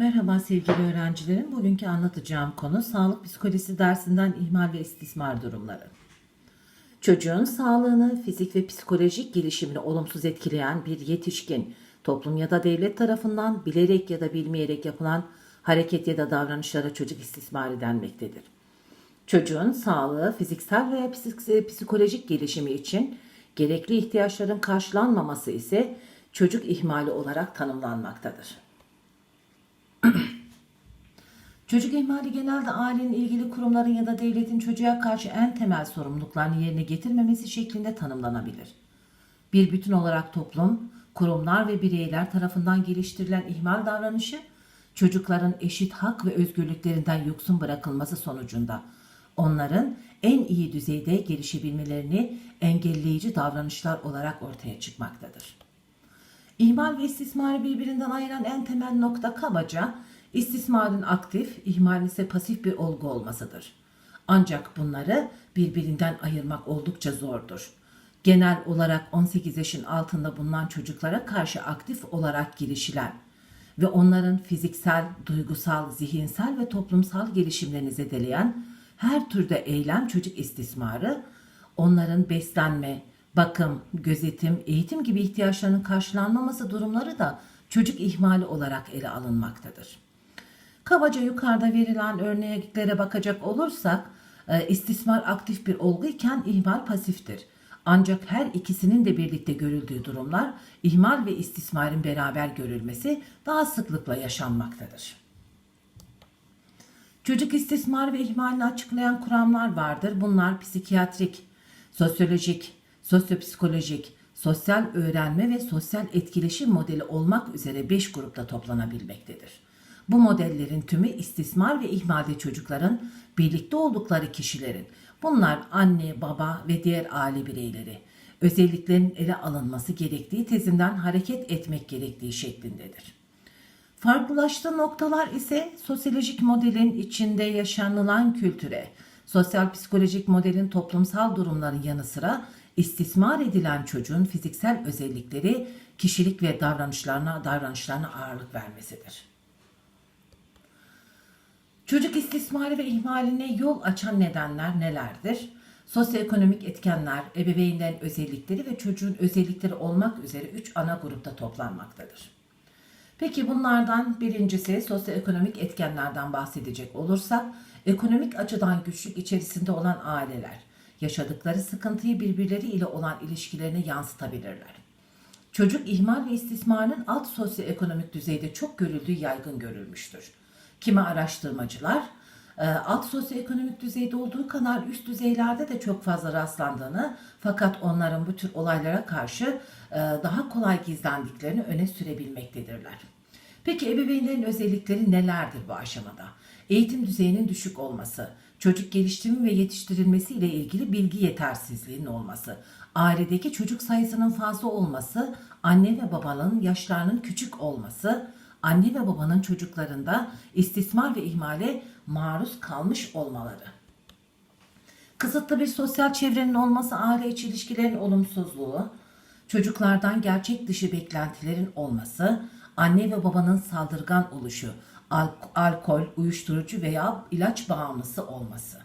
Merhaba sevgili öğrencilerim. Bugünkü anlatacağım konu sağlık psikolojisi dersinden ihmal ve istismar durumları. Çocuğun sağlığını, fizik ve psikolojik gelişimini olumsuz etkileyen bir yetişkin, toplum ya da devlet tarafından bilerek ya da bilmeyerek yapılan hareket ya da davranışlara çocuk istismarı denmektedir. Çocuğun sağlığı, fiziksel veya psik- psikolojik gelişimi için gerekli ihtiyaçların karşılanmaması ise çocuk ihmali olarak tanımlanmaktadır. Çocuk ihmali genelde ailenin ilgili kurumların ya da devletin çocuğa karşı en temel sorumluluklarını yerine getirmemesi şeklinde tanımlanabilir. Bir bütün olarak toplum, kurumlar ve bireyler tarafından geliştirilen ihmal davranışı, çocukların eşit hak ve özgürlüklerinden yoksun bırakılması sonucunda onların en iyi düzeyde gelişebilmelerini engelleyici davranışlar olarak ortaya çıkmaktadır. İhmal ve istismarı birbirinden ayıran en temel nokta kabaca istismarın aktif, ihmalin ise pasif bir olgu olmasıdır. Ancak bunları birbirinden ayırmak oldukça zordur. Genel olarak 18 yaşın altında bulunan çocuklara karşı aktif olarak girişilen ve onların fiziksel, duygusal, zihinsel ve toplumsal gelişimlerini zedeleyen her türde eylem çocuk istismarı, onların beslenme, bakım, gözetim, eğitim gibi ihtiyaçlarının karşılanmaması durumları da çocuk ihmali olarak ele alınmaktadır. Kabaca yukarıda verilen örneklere bakacak olursak e, istismar aktif bir olgu iken ihmal pasiftir. Ancak her ikisinin de birlikte görüldüğü durumlar ihmal ve istismarın beraber görülmesi daha sıklıkla yaşanmaktadır. Çocuk istismar ve ihmalini açıklayan kuramlar vardır. Bunlar psikiyatrik, sosyolojik, sosyopsikolojik, sosyal öğrenme ve sosyal etkileşim modeli olmak üzere 5 grupta toplanabilmektedir. Bu modellerin tümü istismar ve ihmalde çocukların birlikte oldukları kişilerin, bunlar anne, baba ve diğer aile bireyleri, özelliklerin ele alınması gerektiği tezinden hareket etmek gerektiği şeklindedir. Farklılaştığı noktalar ise sosyolojik modelin içinde yaşanılan kültüre, sosyal psikolojik modelin toplumsal durumların yanı sıra istismar edilen çocuğun fiziksel özellikleri, kişilik ve davranışlarına davranışlarına ağırlık vermesidir. Çocuk istismarı ve ihmaline yol açan nedenler nelerdir? Sosyoekonomik etkenler, ebeveynlerin özellikleri ve çocuğun özellikleri olmak üzere üç ana grupta toplanmaktadır. Peki bunlardan birincisi sosyoekonomik etkenlerden bahsedecek olursak, ekonomik açıdan güçlük içerisinde olan aileler, yaşadıkları sıkıntıyı birbirleriyle olan ilişkilerine yansıtabilirler. Çocuk ihmal ve istismarının alt sosyoekonomik düzeyde çok görüldüğü yaygın görülmüştür. Kimi araştırmacılar e, alt sosyoekonomik düzeyde olduğu kadar üst düzeylerde de çok fazla rastlandığını fakat onların bu tür olaylara karşı e, daha kolay gizlendiklerini öne sürebilmektedirler. Peki ebeveynlerin özellikleri nelerdir bu aşamada? Eğitim düzeyinin düşük olması, çocuk geliştirme ve yetiştirilmesi ile ilgili bilgi yetersizliğinin olması, ailedeki çocuk sayısının fazla olması, anne ve babanın yaşlarının küçük olması, anne ve babanın çocuklarında istismar ve ihmale maruz kalmış olmaları. Kısıtlı bir sosyal çevrenin olması aile içi ilişkilerin olumsuzluğu, çocuklardan gerçek dışı beklentilerin olması, anne ve babanın saldırgan oluşu, al- alkol, uyuşturucu veya ilaç bağımlısı olması.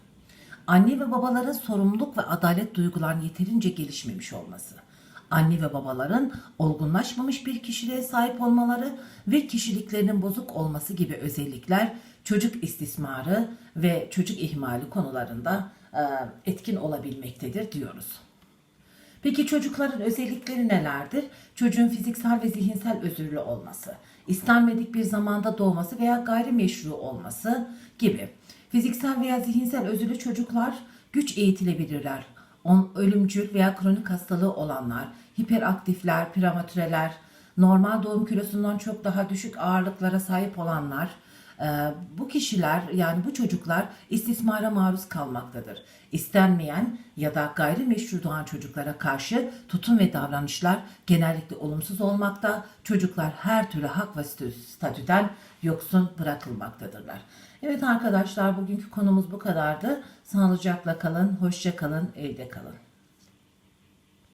Anne ve babaların sorumluluk ve adalet duygularının yeterince gelişmemiş olması. Anne ve babaların olgunlaşmamış bir kişiliğe sahip olmaları ve kişiliklerinin bozuk olması gibi özellikler çocuk istismarı ve çocuk ihmali konularında etkin olabilmektedir diyoruz. Peki çocukların özellikleri nelerdir? Çocuğun fiziksel ve zihinsel özürlü olması, istenmedik bir zamanda doğması veya gayrimeşru olması gibi. Fiziksel veya zihinsel özürlü çocuklar güç eğitilebilirler. On, ölümcül veya kronik hastalığı olanlar, hiperaktifler, prematüreler, normal doğum kilosundan çok daha düşük ağırlıklara sahip olanlar, bu kişiler yani bu çocuklar istismara maruz kalmaktadır. İstenmeyen ya da gayrimeşru doğan çocuklara karşı tutum ve davranışlar genellikle olumsuz olmakta. Çocuklar her türlü hak ve statüden yoksun bırakılmaktadırlar. Evet arkadaşlar bugünkü konumuz bu kadardı. Sağlıcakla kalın, hoşça kalın, evde kalın.